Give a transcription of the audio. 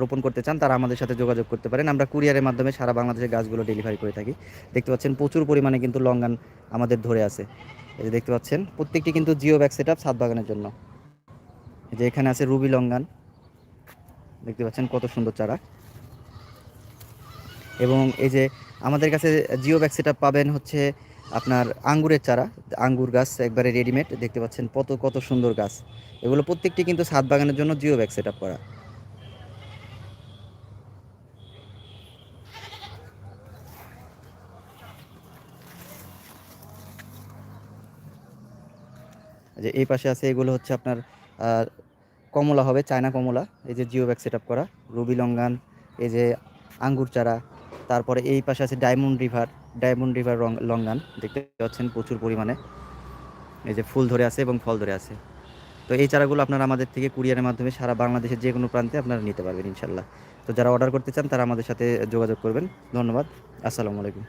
রোপণ করতে চান, তারা আমাদের সাথে যোগাযোগ করতে পারেন। আমরা কুরিয়ারের মাধ্যমে সারা বাংলাদেশে গাছগুলো ডেলিভারি করে থাকি। দেখতে পাচ্ছেন প্রচুর পরিমাণে কিন্তু লঙ্গান আমাদের ধরে আছে। এই যে দেখতে পাচ্ছেন, প্রত্যেকটি কিন্তু জিও ব্যাগ সেট আপ ছাদ বাগানের জন্য। যে এখানে আছে রুবি লঙ্গান। দেখতে পাচ্ছেন কত সুন্দর চারা। এবং এই যে আমাদের কাছে জিও ব্যাগ সেট পাবেন হচ্ছে আপনার আঙ্গুরের চারা, আঙ্গুর গাছ একবারে রেডিমেড দেখতে পাচ্ছেন কত কত সুন্দর গাছ। এগুলো প্রত্যেকটি কিন্তু ছাদ বাগানের জন্য জিও ব্যাগ সেট করা। যে এই পাশে আছে, এগুলো হচ্ছে আপনার কমলা হবে, চায়না কমলা, এই যে জিও ব্যাগ সেট করা, রুবি লঙ্গান, এই যে আঙ্গুর চারা, তারপরে এই পাশে আছে diamond river diamond river longan, দেখতে পাচ্ছেন প্রচুর পরিমাণে, এই যে ফুল ধরে আছে এবং ফল ধরে আছে। তো এই চারাগুলো আপনারা আমাদের থেকে কুরিয়ারের মাধ্যমে সারা বাংলাদেশের যে কোনো প্রান্তে আপনারা নিতে পারবেন ইনশাল্লাহ তো যারা অর্ডার করতে চান, তারা আমাদের সাথে যোগাযোগ করবেন। ধন্যবাদ। আসসালামু আলাইকুম।